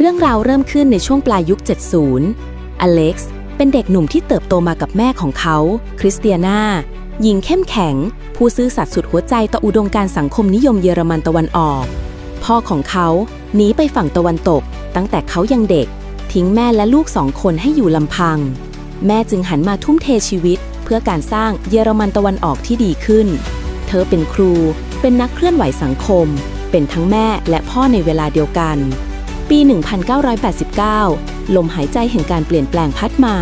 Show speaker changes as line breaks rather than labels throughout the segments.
เรื่องราวเริ่มขึ้นในช่วงปลายยุค 70 อเล็กซ์เป็นเด็กหนุ่มที่เติบโตมากับแม่ของเขา คริสเตียนาหญิงเข้มแข็ง ผู้ซื่อสัตย์สุดหัวใจต่ออุดมการสังคมนิยมเยอรมันตะวันออก พ่อของเขาหนีไปฝั่งตะวันตก ตั้งแต่เขายังเด็ก ทิ้งแม่และลูกสองคนให้อยู่ลำพัง แม่จึงหันมาทุ่มเทชีวิต เพื่อการสร้างเยอรมันตะวันออกที่ดีขึ้น เธอเป็นครู เป็นนักเคลื่อนไหวสังคม เป็นทั้งแม่และพ่อในเวลาเดียวกัน ปี 1989 ลมหายใจแห่งการเปลี่ยนแปลงพัดมา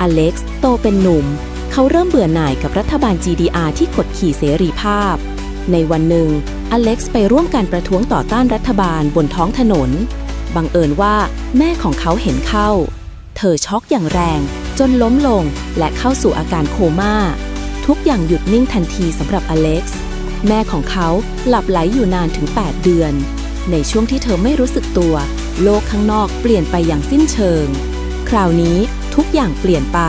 อเล็กซ์โตเป็นหนุ่ม เขาเริ่มเบื่อหน่ายกับรัฐบาล GDR ที่กดขี่เสรีภาพ ในวันหนึ่ง อเล็กซ์ไปร่วมการประท้วงต่อต้านรัฐบาลบนท้องถนน บังเอิญว่าแม่ของเขาเห็นเข้า เธอช็อกอย่างแรง จนล้มลงและเข้าสู่อาการโคม่า ทุกอย่างหยุดนิ่งทันทีสำหรับอเล็กซ์ แม่ของเขาหลับไหลอยู่นานถึง 8 เดือน ในช่วงที่เธอไม่รู้สึกตัว โลกข้างนอกเปลี่ยนไปอย่างสิ้นเชิง คราวนี้ทุกอย่างเปลี่ยนไป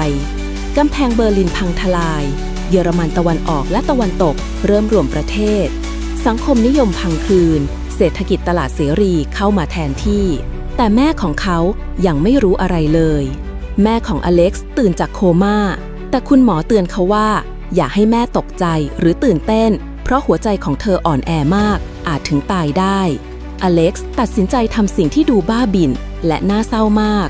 กำแพงเบอร์ลินพังทลาย เยอรมันตะวันออกและตะวันตก เริ่มรวมประเทศ สังคมนิยมพังคืน เศรษฐกิจตลาดเสรีเข้ามาแทนที่ แต่แม่ของเขายังไม่รู้อะไรเลย แม่ของอเล็กซ์ตื่นจากโคม่า แต่คุณหมอเตือนเขาว่า อย่าให้แม่ตกใจหรือตื่นเต้น เพราะหัวใจของเธออ่อนแอมากอาจถึงตายได้ อเล็กซ์ตัดสินใจทำสิ่งที่ดูบ้าบิ่นและน่าเศร้ามาก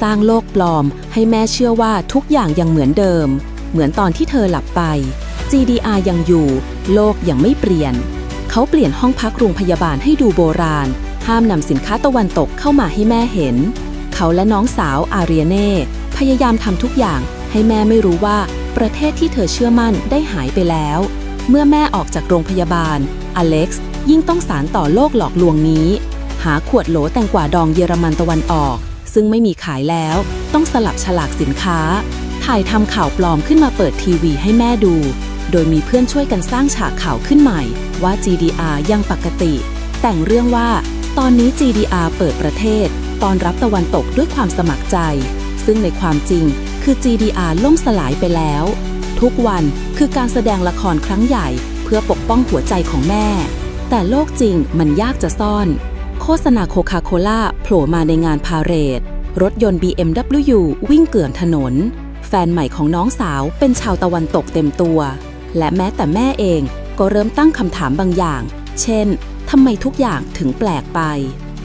สร้างโลกปลอมให้แม่เชื่อว่าทุกอย่างยังเหมือนเดิม เหมือนตอนที่เธอหลับไป GDR ยังอยู่ โลกยังไม่เปลี่ยน เขาเปลี่ยนห้องพักโรงพยาบาลให้ดูโบราณ ห้ามนำสินค้าตะวันตกเข้ามาให้แม่เห็น เขาและน้องสาวอาเรียเน่พยายามทำทุกอย่างให้แม่ไม่รู้ว่าประเทศที่เธอเชื่อมั่นได้หายไปแล้ว เมื่อแม่ออกจากโรงพยาบาล อเล็กซ์ ยิ่งต้องสารต่อโลกหลอกลวงนี้ หาขวดโหลแตงกวาดองเยอรมันตะวันออก ซึ่งไม่มีขายแล้ว ต้องสลับฉลากสินค้า ถ่ายทำข่าวปลอมขึ้นมาเปิดทีวีให้แม่ดู โดยมีเพื่อนช่วยกันสร้างฉากข่าวขึ้นใหม่ ว่า GDR ยังปกติ แต่งเรื่องว่า ตอนนี้ GDR เปิดประเทศ ตอนรับตะวันตกด้วยความสมัครใจ ซึ่งในความจริงคือ GDR ล่มสลายไปแล้ว ทุกวันคือการแสดงละครครั้งใหญ่ เพื่อปกป้องหัวใจของแม่ แต่โลกจริงมันยากจะซ่อน โฆษณาโคคาโคล่าโผล่มาในงานพาเหรด รถยนต์ BMW วิ่งเกลื่อนถนน แฟนใหม่ของน้องสาวเป็นชาวตะวันตกเต็มตัว และแม้แต่แม่เองก็เริ่มตั้งคำถามบางอย่าง เช่น ทำไมทุกอย่างถึงแปลกไป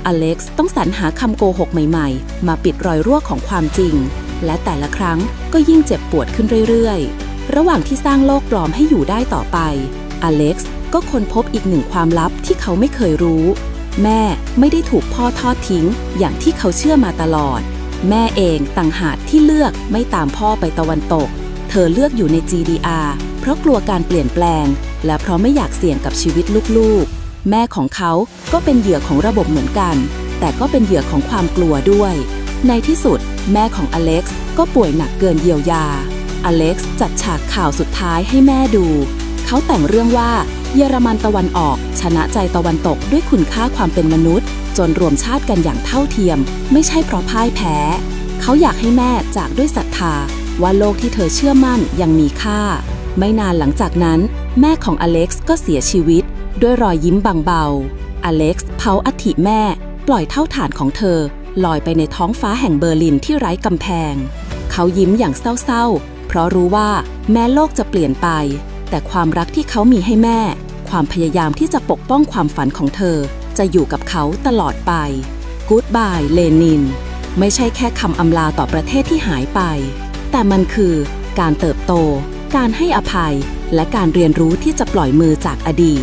อเล็กซ์ต้องสรรหาคำโกหกใหม่ๆ มาปิดรอยรั่วของความจริง และแต่ละครั้งก็ยิ่งเจ็บปวดขึ้นเรื่อยๆ ระหว่างที่สร้างโลกปลอมให้อยู่ได้ต่อไป อเล็กซ์ ก็ค้นพบอีกหนึ่งความลับที่เขาไม่เคยรู้ แม่ไม่ได้ถูกพ่อทอดทิ้ง อย่างที่เขาเชื่อมาตลอด แม่เองต่างหากที่เลือกไม่ตามพ่อไปตะวันตก เธอเลือกอยู่ใน GDR เพราะกลัวการเปลี่ยนแปลง และเพราะไม่อยากเสี่ยงกับชีวิตลูกๆ แม่ของเขาก็เป็นเหยื่อของระบบเหมือนกัน แต่ก็เป็นเหยื่อของความกลัวด้วย ในที่สุด แม่ของอเล็กซ์ก็ป่วยหนักเกินเยียวยา อเล็กซ์จัดฉากข่าวสุดท้ายให้แม่ดู เขาแต่งเรื่องว่า เยอรมันตะวันออก ชนะใจตะวันตกด้วยคุณค่าความเป็นมนุษย์ จนรวมชาติกันอย่างเท่าเทียม ไม่ใช่เพราะพ่ายแพ้ เขาอยากให้แม่จากด้วยศรัทธา ว่าโลกที่เธอเชื่อมั่นยังมีค่า ไม่นานหลังจากนั้น แม่ของอเล็กซ์ก็เสียชีวิต ด้วยรอยยิ้มบางเบา อเล็กซ์เผาอัฐิแม่ ปล่อยเท่าฐานของเธอลอยไปในท้องฟ้าแห่งเบอร์ลินที่ไร้กำแพง เขายิ้มอย่างเศร้าๆ เพราะรู้ว่าแม้โลกจะเปลี่ยนไป แต่ความรักที่เขามีให้แม่ ความพยายามที่จะปกป้องความฝันของเธอ จะอยู่กับเขาตลอดไป Goodbye เลนิน ไม่ใช่แค่คำอำลาต่อประเทศที่หายไป แต่มันคือการเติบโต การให้อภัย และการเรียนรู้ที่จะปล่อยมือจากอดีต